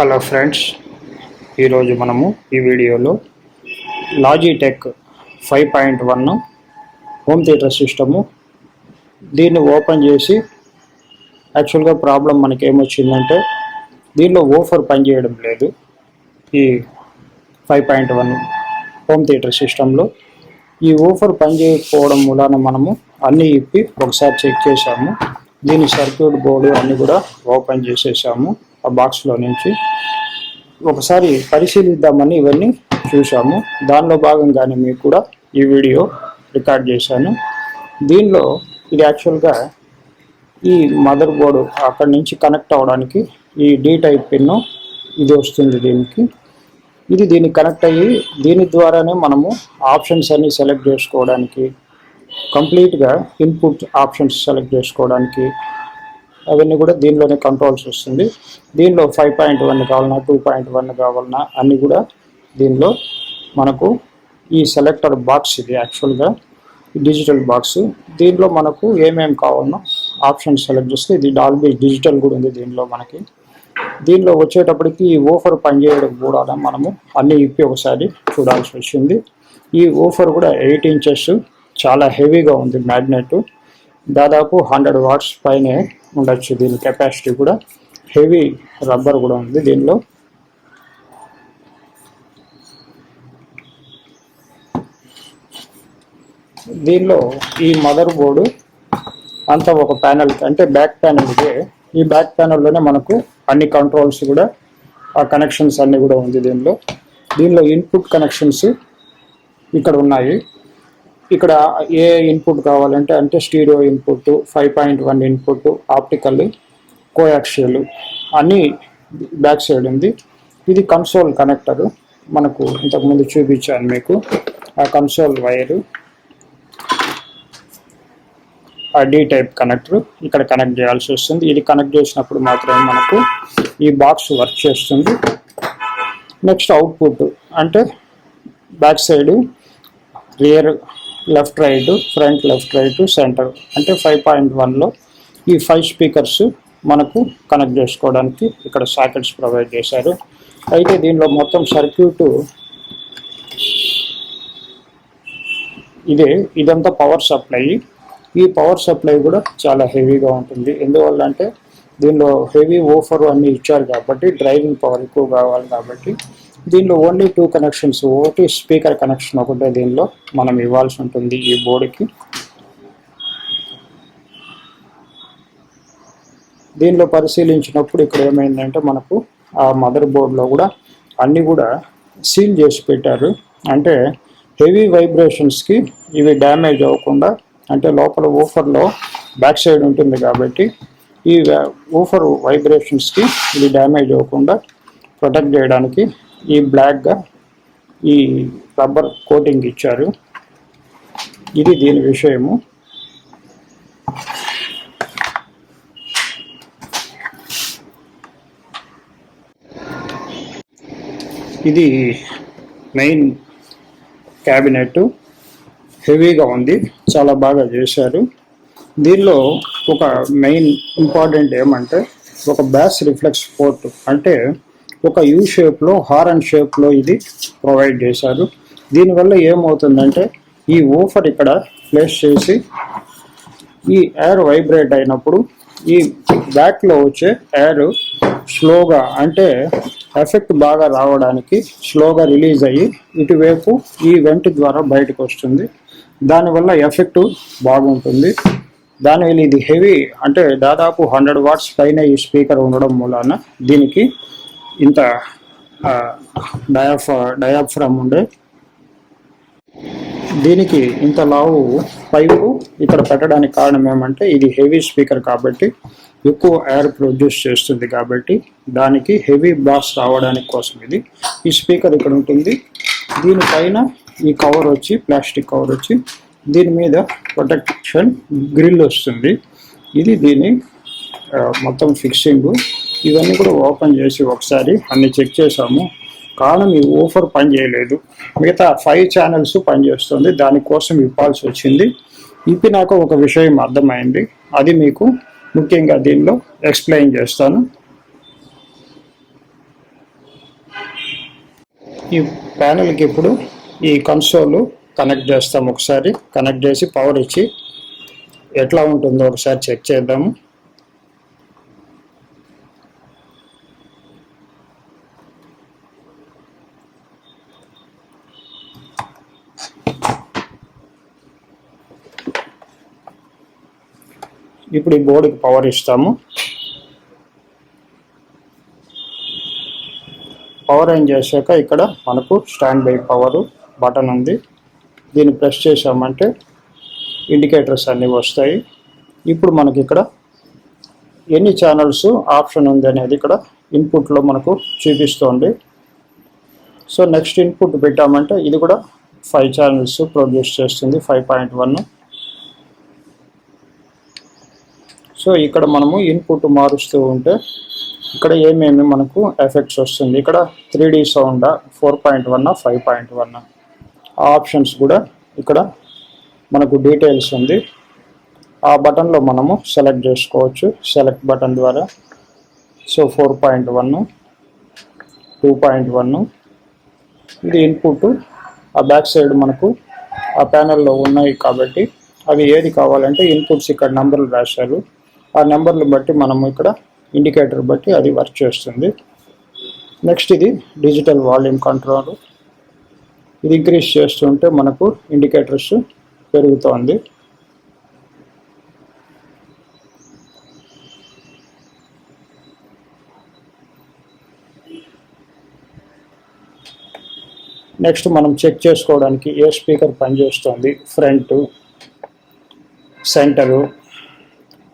Hello friends ఈరోజు మనము ఈ వీడియోలో Logitech five point one home theatre system దీన్ని ఓపెన్ చేసి యాక్చువల్గా ప్రాబ్లం మనకి ఏమొచ్చిందంటే దీనిలో ఓఫర్ పనిచేయడం లేదు. ఈ five point one home theatre సిస్టంలో ఈ ఓఫర్ పనిచేయకపోవడం మూలాన మనము అన్నీ ఇప్పి ఒకసారి చెక్ చేసాము దీని సర్క్యూట్ బోర్డు అన్నీ కూడా ఓపెన్ చేసేసాము. ఆ బాక్స్లో నుంచి ఒకసారి పరిశీలిద్దామని ఇవన్నీ చూసాము దానిలో భాగంగానే మీకు కూడా ఈ వీడియో రికార్డ్ చేశాను. దీనిలో ఇది యాక్చువల్గా ఈ మదర్ బోర్డు అక్కడి నుంచి కనెక్ట్ అవ్వడానికి ఈ డి టైప్ పిన్ ఇది వస్తుంది దీనికి. ఇది దీనికి కనెక్ట్ అయ్యి దీని ద్వారానే మనము ఆప్షన్స్ అన్ని సెలెక్ట్ చేసుకోవడానికి కంప్లీట్గా ఇన్పుట్ ఆప్షన్స్ సెలెక్ట్ చేసుకోవడానికి అవన్నీ కూడా దీనిలోనే కంట్రోల్స్ వస్తుంది. దీనిలో ఫైవ్ పాయింట్ వన్ కావాలన్నా టూ పాయింట్ వన్ కావాలన్నా అన్నీ కూడా దీనిలో మనకు ఈ సెలెక్టర్ బాక్స్ ఇది యాక్చువల్గా డిజిటల్ బాక్స్ దీనిలో మనకు ఏమేమి కావాలనో ఆప్షన్ సెలెక్ట్ చేస్తే ఇది డాల్బీ డిజిటల్ కూడా ఉంది దీనిలో మనకి. దీనిలో వచ్చేటప్పటికి ఈ ఓఫర్ పనిచేయడం కూడా మనము అన్ని ఇప్పి ఒకసారి చూడాల్సి వచ్చింది. ఈ ఓఫర్ కూడా ఎయిట్ ఇంచెస్ చాలా హెవీగా ఉంది మ్యాగ్నెట్ దాదాపు హండ్రెడ్ వాట్స్ పైనే ఉండొచ్చు దీని కెపాసిటీ కూడా. హెవీ రబ్బర్ కూడా ఉంది దీనిలో. దీనిలో ఈ మదర్ బోర్డు అంతా ఒక ప్యానెల్ అంటే బ్యాక్ ప్యానల్ ఇదే. ఈ బ్యాక్ ప్యానెల్లోనే మనకు అన్ని కంట్రోల్స్ కూడా ఆ కనెక్షన్స్ అన్ని కూడా ఉంది దీనిలో. దీనిలో ఇన్పుట్ కనెక్షన్స్ ఇక్కడ ఉన్నాయి. ఇక్కడ ఏ ఇన్పుట్ కావాలంటే అంటే stereo input five point one input optical coaxial అని బ్యాక్ సైడ్ ఉంది. ఇది కన్సోల్ కనెక్టర్ మనకు ఇంతకుముందు చూపించాను మీకు. ఆ కన్సోల్ వైరు ఆ డి టైప్ కనెక్టర్ ఇక్కడ కనెక్ట్ చేయాల్సి వస్తుంది. ఇది కనెక్ట్ చేసినప్పుడు మాత్రమే మనకు ఈ బాక్స్ వర్క్ చేస్తుంది. నెక్స్ట్ అవుట్పుట్ అంటే back side rear left right front left right centre. అంటే ఫైవ్ పాయింట్ వన్లో ఈ ఫైవ్ స్పీకర్స్ మనకు కనెక్ట్ చేసుకోవడానికి ఇక్కడ సాకెట్స్ ప్రొవైడ్ చేశారు. అయితే దీనిలో మొత్తం సర్క్యూట్ ఇదే ఇదంతా పవర్ సప్లై ఈ పవర్ సప్లై కూడా చాలా హెవీగా ఉంటుంది. ఎందువల్ల అంటే దీనిలో హెవీ ఓఫర్ అన్నీ ఇచ్చారు కాబట్టి డ్రైవింగ్ పవర్ ఎక్కువ కావాలి కాబట్టి దీనిలో ఓన్లీ టూ కనెక్షన్స్ ఒకటి స్పీకర్ కనెక్షన్ ఒకటే దీనిలో మనం ఇవ్వాల్సి ఉంటుంది ఈ బోర్డుకి దీనిలో పరిశీలించినప్పుడు ఇక్కడ ఏమైందంటే మనకు ఆ మదర్ బోర్డులో కూడా అన్నీ కూడా సీల్ చేసి పెట్టారు. అంటే హెవీ వైబ్రేషన్స్కి ఇవి డ్యామేజ్ అవ్వకుండా అంటే లోపల ఊఫర్లో బ్యాక్ సైడ్ ఉంటుంది కాబట్టి ఈ ఊఫర్ వైబ్రేషన్స్కి ఇవి డ్యామేజ్ అవ్వకుండా ప్రొటెక్ట్ చేయడానికి ఈ బ్లాక్గా ఈ రబ్బర్ కోటింగ్ ఇచ్చారు. ఇది దీని విషయము. ఇది మెయిన్ క్యాబినెట్ హెవీగా ఉంది. చాలా బాగా చేశారు. దీనిలో ఒక మెయిన్ ఇంపార్టెంట్ ఏమంటే ఒక బ్యాస్ రిఫ్లెక్స్ పోర్ట్ అంటే ఒక యూ షేప్లో హారన్ షేప్లో ఇది ప్రొవైడ్ చేశారు. దీనివల్ల ఏమవుతుందంటే ఈ ఓఫర్ ఇక్కడ ప్లేస్ చేసి ఈ ఎయిర్ వైబ్రేట్ అయినప్పుడు ఈ బ్యాక్లో వచ్చే ఎయిర్ స్లోగా అంటే ఎఫెక్ట్ బాగా రావడానికి స్లోగా రిలీజ్ అయ్యి ఇటువైపు ఈ వెంట్ ద్వారా బయటకు వస్తుంది. దానివల్ల ఎఫెక్ట్ బాగుంటుంది. దానివల్ల ఇది హెవీ అంటే దాదాపు హండ్రెడ్ వాట్స్ పైన ఈ స్పీకర్ ఉండడం మూలాన దీనికి ఇంత డయాఫ డయాఫ్రమ్ ఉండే. దీనికి ఇంత లావు పైపు ఇక్కడ పెట్టడానికి కారణం ఏమంటే ఇది హెవీ స్పీకర్ కాబట్టి ఎక్కువ ఎయిర్ ప్రొడ్యూస్ చేస్తుంది కాబట్టి దానికి హెవీ బాస్ రావడానికి కోసం ఇది. ఈ స్పీకర్ ఇక్కడ ఉంటుంది. దీనిపైన ఈ కవర్ వచ్చి ప్లాస్టిక్ కవర్ వచ్చి దీని మీద ప్రొటెక్షన్ గ్రిల్ వస్తుంది. ఇది దీని మొత్తం ఫిక్సింగ్ ఇవన్నీ కూడా ఓపెన్ చేసి ఒకసారి అన్ని చెక్ చేసాము కారణం ఈ ఓఫర్ పని చేయలేదు. మిగతా ఫైవ్ ఛానల్స్ పనిచేస్తుంది. దానికోసం ఇవ్వాల్సి వచ్చింది. ఇప్పినాక ఒక విషయం అర్థమైంది. అది మీకు ముఖ్యంగా దీనిలో ఎక్స్ప్లెయిన్ చేస్తాను. ఈ ప్యానెల్కి ఇప్పుడు ఈ కన్సోల్ కనెక్ట్ చేస్తాం ఒకసారి. కనెక్ట్ చేసి పవర్ ఇచ్చి ఎట్లా ఉంటుందో ఒకసారి చెక్ చేద్దాము. ఇప్పుడు ఈ బోర్డుకి పవర్ ఇస్తాము. పవర్ ఆన్ చేశాక ఇక్కడ మనకు స్టాండ్ బై పవర్ బటన్ ఉంది. దీన్ని ప్రెస్ చేసామంటే ఇండికేటర్స్ అన్నీ వస్తాయి. ఇప్పుడు మనకి ఇక్కడ ఎన్ని ఛానల్స్ ఆప్షన్ ఉంది అనేది ఇక్కడ ఇన్పుట్లో మనకు చూపిస్తోంది. సో నెక్స్ట్ ఇన్పుట్ పెట్టామంటే ఇది కూడా ఫైవ్ ఛానల్స్ ప్రొడ్యూస్ చేస్తుంది ఫైవ్ పాయింట్ వన్ సో ఇక్కడ మనము ఇన్పుట్ మారుస్తూ ఉంటే ఇక్కడ ఏమేమి మనకు ఎఫెక్ట్స్ వస్తుంది? ఇక్కడ three D sound four point one five point one ఆ. ఆప్షన్స్ కూడా ఇక్కడ మనకు డీటెయిల్స్ ఉంది. ఆ బటన్లో మనము సెలెక్ట్ చేసుకోవచ్చు. సెలెక్ట్ బటన్ ద్వారా. So four point one two point one ఇది ఇన్పుట్ ఆ బ్యాక్ సైడ్ మనకు ఆ ప్యానెల్లో ఉన్నాయి కాబట్టి అవి ఏది కావాలంటే ఇన్పుట్స్ ఇక్కడ నంబర్లు రాశారు. ఆ నెంబర్లు బట్టి మనము ఇక్కడ ఇండికేటర్ బట్టి అది వర్క్ చేస్తుంది. నెక్స్ట్ ఇది డిజిటల్ వాల్యూమ్ కంట్రోల్ ఇది ఇంక్రీజ్ చేస్తుంటే మనకు ఇండికేటర్స్ పెరుగుతోంది. నెక్స్ట్ మనం చెక్ చేసుకోవడానికి ఏ స్పీకర్ పనిచేస్తుంది? ఫ్రంట్ సెంటరు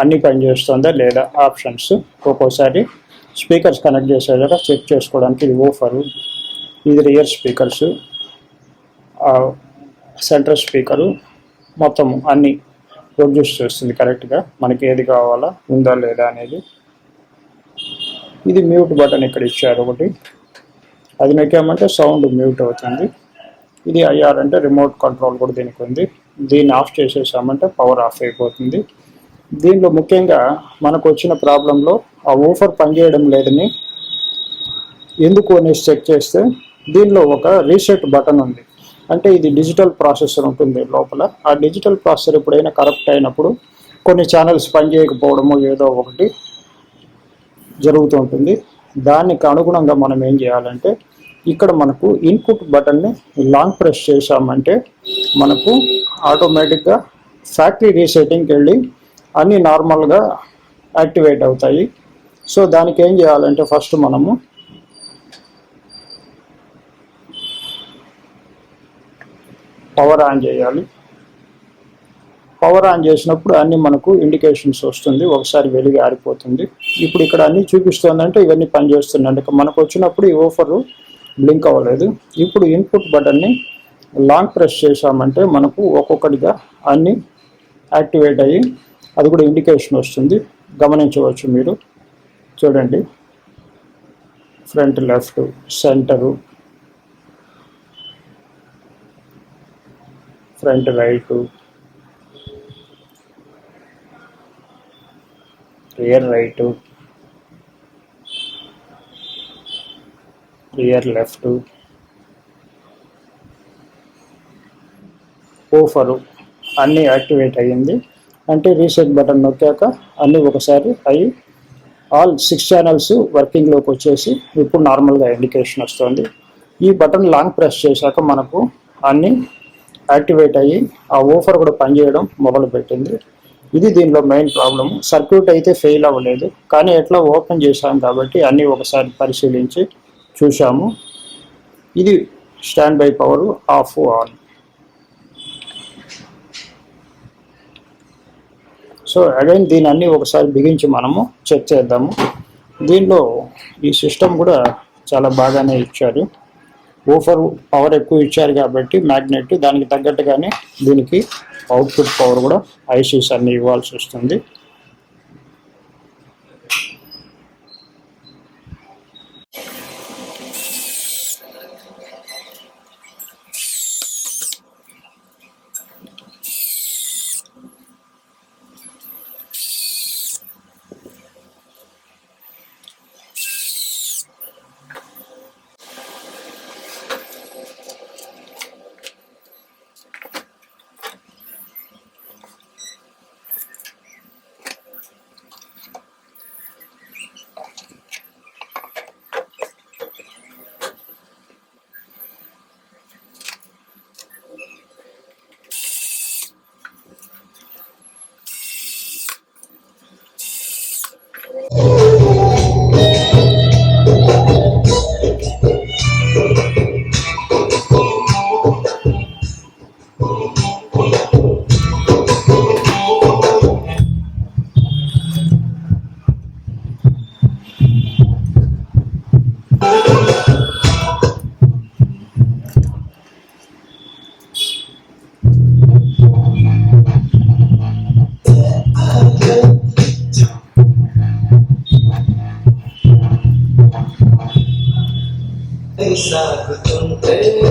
అన్ని పనిచేస్తుందా లేదా ఆప్షన్స్? ఒక్కోసారి స్పీకర్స్ కనెక్ట్ చేసేదాకా చెక్ చేసుకోవడానికి ఇది ఓఫరు. ఇది రియర్ స్పీకర్స్. సెంటర్ స్పీకరు మొత్తం అన్ని ప్రొడ్యూస్ చేస్తుంది కరెక్ట్గా. మనకి ఏది కావాలా ఉందా లేదా అనేది. ఇది మ్యూట్ బటన్ ఇక్కడ ఇచ్చారు ఒకటి. అది నొక్కామంటే సౌండ్ మ్యూట్ అవుతుంది. ఇది ఐఆర్ అంటే రిమోట్ కంట్రోల్ కూడా దీనికి ఉంది. దీన్ని ఆఫ్ చేసేసామంటే పవర్ ఆఫ్ అయిపోతుంది. దీనిలో ముఖ్యంగా మనకు వచ్చిన ప్రాబ్లంలో ఆ ఊఫర్ పనిచేయడం లేదని ఎందుకు అనేసి చెక్ చేస్తే దీనిలో ఒక రీసెట్ బటన్ ఉంది. అంటే ఇది డిజిటల్ ప్రాసెసర్ ఉంటుంది లోపల. ఆ డిజిటల్ ప్రాసెసర్ ఎప్పుడైనా కరప్ట్ అయినప్పుడు కొన్ని ఛానల్స్ పనిచేయకపోవడము ఏదో ఒకటి జరుగుతూ ఉంటుంది. దానికి అనుగుణంగా మనం ఏం చేయాలంటే ఇక్కడ మనకు ఇన్పుట్ బటన్ని లాంగ్ ప్రెస్ చేసామంటే మనకు ఆటోమేటిక్గా ఫ్యాక్టరీ రీసెటింగ్కి వెళ్ళి అన్నీ నార్మల్గా యాక్టివేట్ అవుతాయి. సో దానికి ఏం చేయాలంటే ఫస్ట్ మనము పవర్ ఆన్ చేయాలి. పవర్ ఆన్ చేసినప్పుడు అన్నీ మనకు ఇండికేషన్స్ వస్తుంది. ఒకసారి వెలిగి ఆరిపోతుంది. ఇప్పుడు ఇక్కడ అన్ని చూపిస్తుందంటే ఇవన్నీ పనిచేస్తున్నాయి మనకు వచ్చినప్పుడు ఈ ఓఫర్ బ్లింక్ అవ్వలేదు. ఇప్పుడు ఇన్పుట్ బటన్ని లాంగ్ ప్రెస్ చేసామంటే మనకు ఒక్కొక్కటిగా అన్నీ యాక్టివేట్ అయ్యి అది కూడా ఇండికేషన్ వస్తుంది. గమనించవచ్చు మీరు. చూడండి. Front left centre front right rear right rear left woofer అన్నీ యాక్టివేట్ అయ్యింది. అంటే రీసెట్ బటన్ నొక్కాక అన్నీ ఒకసారి అవి ఆల్ సిక్స్ ఛానల్స్ వర్కింగ్లోకి వచ్చేసి ఇప్పుడు నార్మల్గా ఇండికేషన్ వస్తుంది. ఈ బటన్ లాంగ్ ప్రెస్ చేశాక మనకు అన్నీ యాక్టివేట్ అయ్యి ఆ ఓఫర్ కూడా పనిచేయడం మొదలు పెట్టింది. ఇది దీనిలో మెయిన్ ప్రాబ్లం సర్క్యూట్ అయితే ఫెయిల్ అవ్వలేదు. కానీ ఎట్లా ఓపెన్ చేశాం కాబట్టి అన్నీ ఒకసారి పరిశీలించి చూసాము ఇది stand by power off on so again దీని అన్ని ఒకసారి బిగించి మనము చెక్ చేద్దాము. దీనిలో ఈ సిస్టమ్ కూడా చాలా బాగానే ఇచ్చారు. ఓఫర్ పవర్ ఎక్కువ ఇచ్చారు కాబట్టి మ్యాగ్నెట్ దానికి తగ్గట్టుగానే దీనికి అవుట్పుట్ పవర్ కూడా ఐసీస్ అన్ని ఇవ్వాల్సి వస్తుంది. sabe o quanto eu